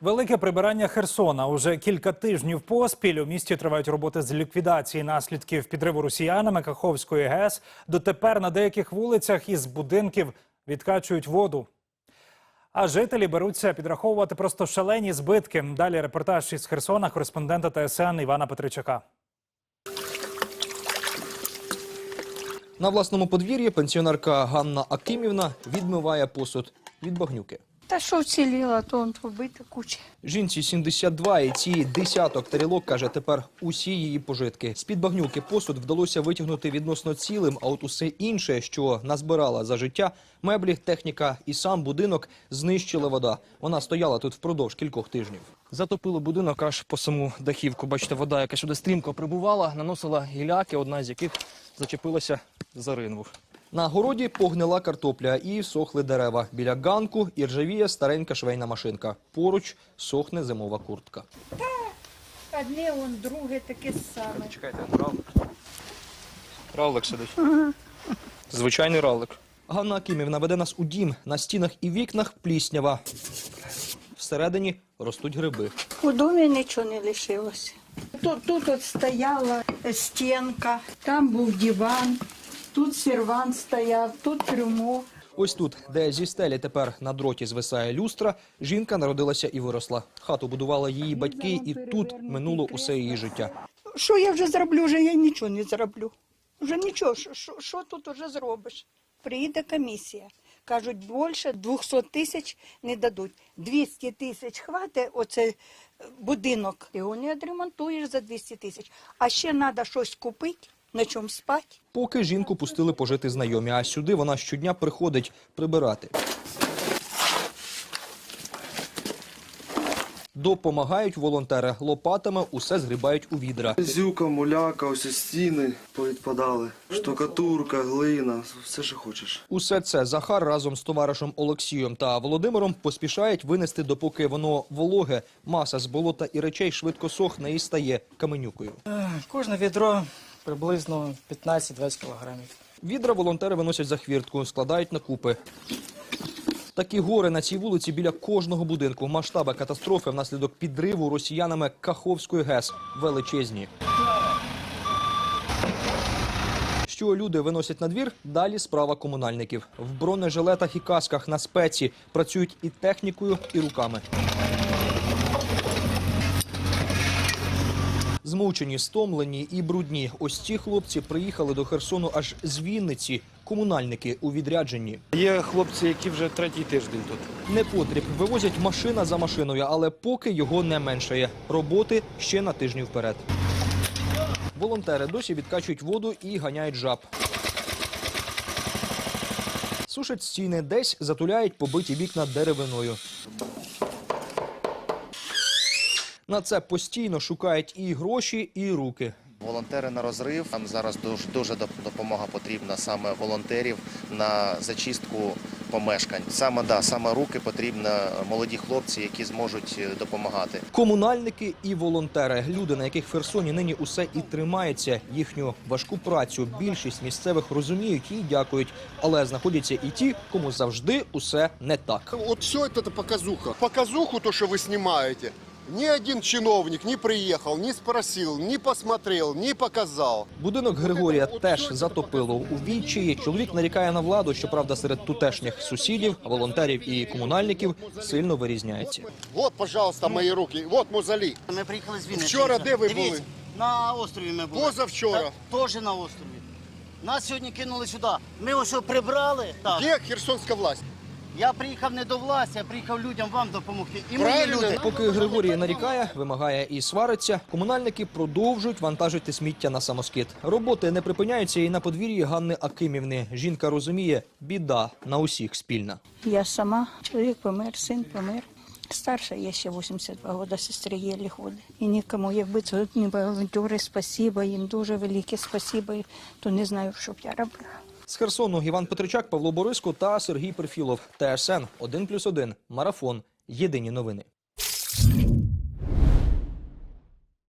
Велике прибирання Херсона. Уже кілька тижнів поспіль у місті тривають роботи з ліквідації наслідків підриву росіянами Каховської ГЕС. Дотепер на деяких вулицях із будинків відкачують воду. А жителі беруться підраховувати просто шалені збитки. Далі репортаж із Херсона кореспондента ТСН Івана Петричака. На власному подвір'ї пенсіонерка Ганна Акимівна відмиває посуд від багнюки. Та що вціліло, то он побита куча. Жінці 72 і ці десяток тарілок, каже, тепер усі її пожитки. З-під багнюки посуд вдалося витягнути відносно цілим, а от усе інше, що назбирала за життя, меблі, техніка і сам будинок знищила вода. Вона стояла тут впродовж кількох тижнів. Затопило будинок аж по саму дахівку. Бачите, вода, яка сюди стрімко прибувала, наносила гіляки, одна з яких зачепилася за ринву. На городі погнила картопля і сохли дерева. Біля ганку і ржавіє старенька швейна машинка. Поруч сохне зимова куртка. Одне, он друге таке саме. Чекайте, равлик. Равлик сидить. Звичайний равлик. Ганна Акимівна веде нас у дім. На стінах і вікнах пліснява. Всередині ростуть гриби. У домі нічого не лишилося. Тут, тут от стояла стінка, там був диван, тут сервант стояв, тут трюмо. Ось тут, де зі стелі тепер на дроті звисає люстра, жінка народилася і виросла. Хату будували її батьки, і тут минуло усе її життя. Що я вже зроблю? Вже я нічого не зроблю. Вже нічого, що, що, що тут вже зробиш? Приїде комісія. Кажуть, більше 200 тисяч не дадуть. 200 тисяч хватить оце е, будинок. Його не відремонтуєш за 200 тисяч. А ще треба щось купити, на чому спати. Поки жінку пустили пожити знайомі, а сюди вона щодня приходить прибирати. Допомагають волонтери. Лопатами усе згрібають у відра. Зюка, муляка, ось стіни повідпадали. Штукатурка, глина, все, що хочеш. Усе це Захар разом з товаришем Олексієм та Володимиром поспішають винести, допоки воно вологе. Маса з болота і речей швидко сохне і стає каменюкою. Кожне відро приблизно 15-20 кілограмів. Відра волонтери виносять за хвіртку, складають на купи. Такі гори на цій вулиці біля кожного будинку. Масштаби катастрофи внаслідок підриву росіянами Каховської ГЕС величезні. Що люди виносять на двір, далі справа комунальників. В бронежилетах і касках на спеці працюють і технікою, і руками. Змучені, стомлені і брудні. Ось ці хлопці приїхали до Херсону аж з Вінниці. Комунальники у відрядженні. Є хлопці, які вже третій тиждень тут. Непотріб вивозять машина за машиною, але поки його не меншає. Роботи ще на тижні вперед. Волонтери досі відкачують воду і ганяють жаб. Сушать стіни, десь затуляють побиті вікна деревиною. На це постійно шукають і гроші, і руки. Волонтери на розрив. Нам зараз дуже дуже доп- допомога потрібна саме волонтерів на зачистку помешкань. Саме да, саме руки потрібні молоді хлопці, які зможуть е, допомагати. Комунальники і волонтери люди, на яких в Херсоні нині усе і тримається. Їхню важку працю більшість місцевих розуміють і дякують. Але знаходяться і ті, кому завжди усе не так. Вот все это, это показуха. Показуху, то, что вы снимаете, ни один чиновник не приехал, не спросил, не посмотрел, не показал. Будинок Григорія теж затопило у відчаї. Чоловік нарікає на владу, щоправда, серед тутешніх сусідів, волонтерів і комунальників сильно вирізняється. Вот, пожалуйста, мої руки, вот мозолі. Ми приїхали з Вінниці. Вчора де ви Дивіться, були? На острові ми були. Позавчора. Теж на острові. Нас сьогодні кинули сюди. Ми ось прибрали. Так. Де херсонська власть? Я приїхав не до власті, я приїхав людям вам допомогти. І мої люди. Поки Григорій нарікає, вимагає і свариться, комунальники продовжують вантажити сміття на самоскид. Роботи не припиняються і на подвір'ї Ганни Акимівни. Жінка розуміє, біда на усіх спільна. Я сама, чоловік помер, син помер. Старша є ще 82 роки, сестри єлі ходить. І нікому, якби це не волонтери, спасіба, їм дуже велике спасіба, то не знаю, що б я робила. З Херсону Іван Петричак, Павло Бориско та Сергій Перфілов. ТСН 1+,1. Марафон. Єдині новини.